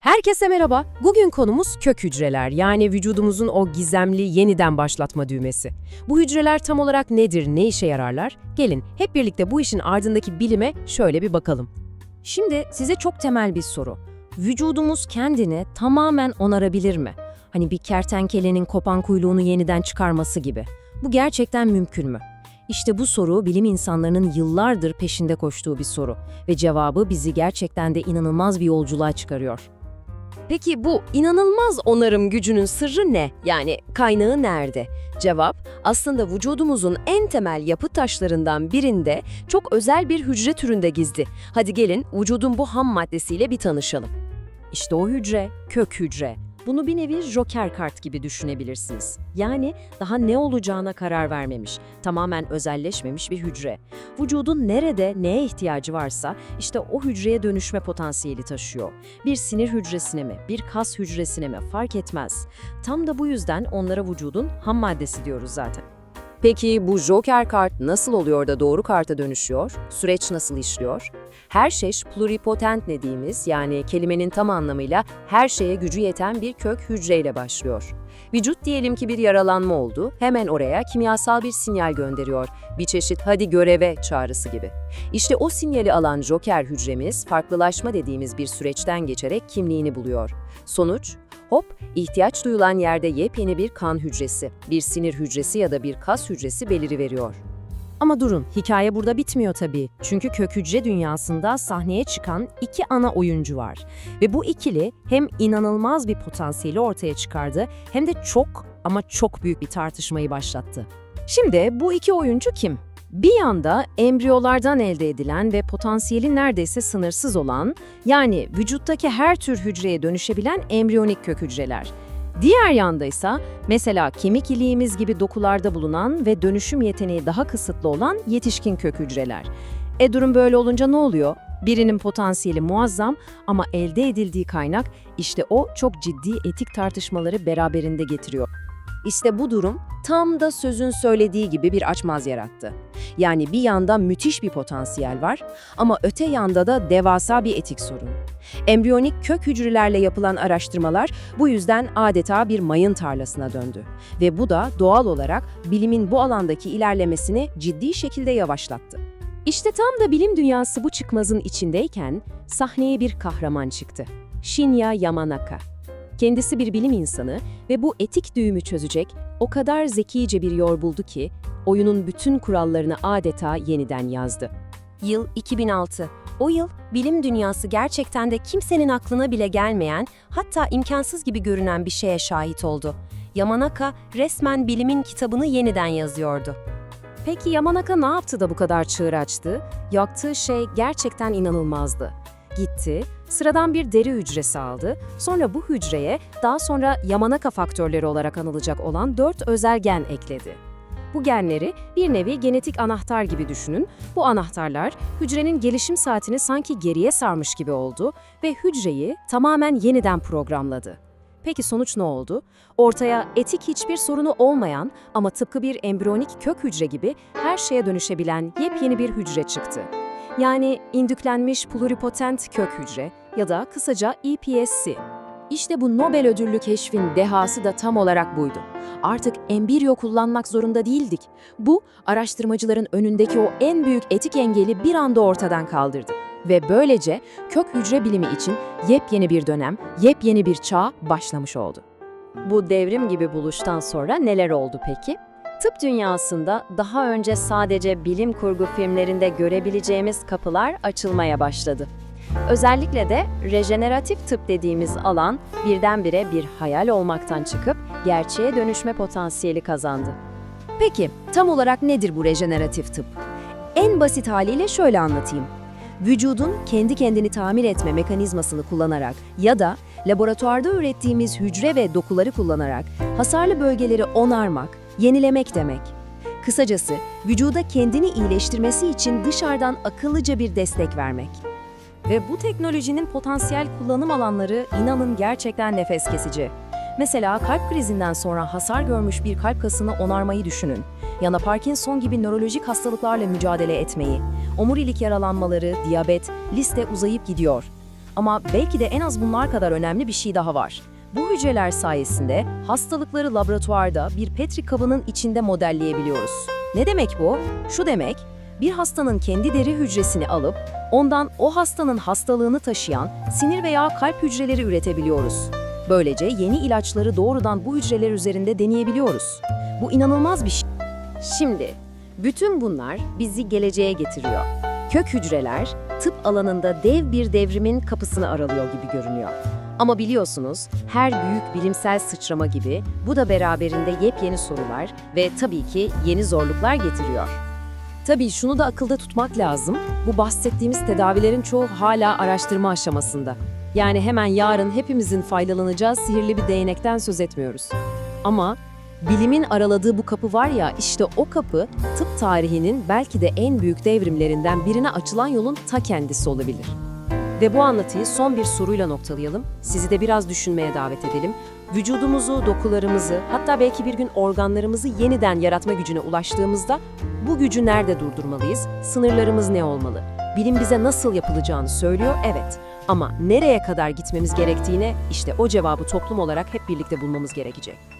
Herkese merhaba. Bugün konumuz kök hücreler yani vücudumuzun o gizemli yeniden başlatma düğmesi. Bu hücreler tam olarak nedir, ne işe yararlar? Gelin hep birlikte bu işin ardındaki bilime şöyle bir bakalım. Şimdi size çok temel bir soru. Vücudumuz kendini tamamen onarabilir mi? Hani bir kertenkelenin kopan kuyruğunu yeniden çıkarması gibi. Bu gerçekten mümkün mü? İşte bu soru bilim insanlarının yıllardır peşinde koştuğu bir soru ve cevabı bizi gerçekten de inanılmaz bir yolculuğa çıkarıyor. Peki bu inanılmaz onarım gücünün sırrı ne? Yani kaynağı nerede? Cevap, aslında vücudumuzun en temel yapı taşlarından birinde çok özel bir hücre türünde gizli. Hadi gelin vücudun bu ham maddesiyle bir tanışalım. İşte o hücre, kök hücre. Bunu bir nevi joker kart gibi düşünebilirsiniz. Yani daha ne olacağına karar vermemiş, tamamen özelleşmemiş bir hücre. Vücudun nerede neye ihtiyacı varsa işte o hücreye dönüşme potansiyeli taşıyor. Bir sinir hücresine mi, bir kas hücresine mi fark etmez. Tam da bu yüzden onlara vücudun ham maddesi diyoruz zaten. Peki bu Joker kart nasıl oluyor da doğru karta dönüşüyor? Süreç nasıl işliyor? Her şey pluripotent dediğimiz yani kelimenin tam anlamıyla her şeye gücü yeten bir kök hücreyle başlıyor. Vücut diyelim ki bir yaralanma oldu, hemen oraya kimyasal bir sinyal gönderiyor. Bir çeşit hadi göreve çağrısı gibi. İşte o sinyali alan Joker hücremiz farklılaşma dediğimiz bir süreçten geçerek kimliğini buluyor. Sonuç, hop ihtiyaç duyulan yerde yepyeni bir kan hücresi, bir sinir hücresi ya da bir kas hücresi beliriveriyor. Ama durun, hikaye burada bitmiyor tabii. Çünkü kök hücre dünyasında sahneye çıkan iki ana oyuncu var. Ve bu ikili hem inanılmaz bir potansiyeli ortaya çıkardı hem de çok ama çok büyük bir tartışmayı başlattı. Şimdi bu iki oyuncu kim? Bir yanda embriyolardan elde edilen ve potansiyeli neredeyse sınırsız olan, yani vücuttaki her tür hücreye dönüşebilen embriyonik kök hücreler. Diğer yanda ise mesela kemik iliğimiz gibi dokularda bulunan ve dönüşüm yeteneği daha kısıtlı olan yetişkin kök hücreler. E durum böyle olunca ne oluyor? Birinin potansiyeli muazzam ama elde edildiği kaynak işte o çok ciddi etik tartışmaları beraberinde getiriyor. İşte bu durum tam da sözün söylediği gibi bir açmaz yarattı. Yani bir yanda müthiş bir potansiyel var ama öte yanda da devasa bir etik sorun. Embriyonik kök hücrelerle yapılan araştırmalar bu yüzden adeta bir mayın tarlasına döndü. Ve bu da doğal olarak bilimin bu alandaki ilerlemesini ciddi şekilde yavaşlattı. İşte tam da bilim dünyası bu çıkmazın içindeyken sahneye bir kahraman çıktı. Shinya Yamanaka. Kendisi bir bilim insanı ve bu etik düğümü çözecek o kadar zekice bir yol buldu ki oyunun bütün kurallarını adeta yeniden yazdı. Yıl 2006. O yıl bilim dünyası gerçekten de kimsenin aklına bile gelmeyen, hatta imkansız gibi görünen bir şeye şahit oldu. Yamanaka resmen bilimin kitabını yeniden yazıyordu. Peki Yamanaka ne yaptı da bu kadar çığır açtı? Yaptığı şey gerçekten inanılmazdı. Gitti, sıradan bir deri hücresi aldı, sonra bu hücreye daha sonra Yamanaka faktörleri olarak anılacak olan dört özel gen ekledi. Bu genleri bir nevi genetik anahtar gibi düşünün. Bu anahtarlar hücrenin gelişim saatini sanki geriye sarmış gibi oldu ve hücreyi tamamen yeniden programladı. Peki sonuç ne oldu? Ortaya etik hiçbir sorunu olmayan ama tıpkı bir embriyonik kök hücre gibi her şeye dönüşebilen yepyeni bir hücre çıktı. Yani indüklenmiş pluripotent kök hücre ya da kısaca EPSC. İşte bu Nobel ödüllü keşfin dehası da tam olarak buydu. Artık embriyo kullanmak zorunda değildik. Bu, araştırmacıların önündeki o en büyük etik engeli bir anda ortadan kaldırdı. Ve böylece kök hücre bilimi için yepyeni bir dönem, yepyeni bir çağ başlamış oldu. Bu devrim gibi buluştan sonra neler oldu peki? Tıp dünyasında daha önce sadece bilim kurgu filmlerinde görebileceğimiz kapılar açılmaya başladı. Özellikle de rejeneratif tıp dediğimiz alan birdenbire bir hayal olmaktan çıkıp gerçeğe dönüşme potansiyeli kazandı. Peki tam olarak nedir bu rejeneratif tıp? En basit haliyle şöyle anlatayım. Vücudun kendi kendini tamir etme mekanizmasını kullanarak ya da laboratuvarda ürettiğimiz hücre ve dokuları kullanarak hasarlı bölgeleri onarmak, yenilemek demek. Kısacası vücuda kendini iyileştirmesi için dışarıdan akıllıca bir destek vermek. Ve bu teknolojinin potansiyel kullanım alanları inanın gerçekten nefes kesici. Mesela kalp krizinden sonra hasar görmüş bir kalp kasını onarmayı düşünün. Ya da Parkinson gibi nörolojik hastalıklarla mücadele etmeyi. Omurilik yaralanmaları, diyabet, liste uzayıp gidiyor. Ama belki de en az bunlar kadar önemli bir şey daha var. Bu hücreler sayesinde hastalıkları laboratuvarda bir Petri kabının içinde modelleyebiliyoruz. Ne demek bu? Şu demek, bir hastanın kendi deri hücresini alıp ondan o hastanın hastalığını taşıyan sinir veya kalp hücreleri üretebiliyoruz. Böylece yeni ilaçları doğrudan bu hücreler üzerinde deneyebiliyoruz. Bu inanılmaz bir şey. Şimdi, bütün bunlar bizi geleceğe getiriyor. Kök hücreler, tıp alanında dev bir devrimin kapısını aralıyor gibi görünüyor. Ama biliyorsunuz, her büyük bilimsel sıçrama gibi bu da beraberinde yepyeni sorular ve tabii ki yeni zorluklar getiriyor. Tabii şunu da akılda tutmak lazım. Bu bahsettiğimiz tedavilerin çoğu hala araştırma aşamasında. Yani hemen yarın hepimizin faydalanacağı sihirli bir değnekten söz etmiyoruz. Ama bilimin araladığı bu kapı var ya işte o kapı tıp tarihinin belki de en büyük devrimlerinden birine açılan yolun ta kendisi olabilir. Ve bu anlatıyı son bir soruyla noktalayalım. Sizi de biraz düşünmeye davet edelim. Vücudumuzu, dokularımızı, hatta belki bir gün organlarımızı yeniden yaratma gücüne ulaştığımızda bu gücü nerede durdurmalıyız? Sınırlarımız ne olmalı? Bilim bize nasıl yapılacağını söylüyor, evet. Ama nereye kadar gitmemiz gerektiğine işte o cevabı toplum olarak hep birlikte bulmamız gerekecek.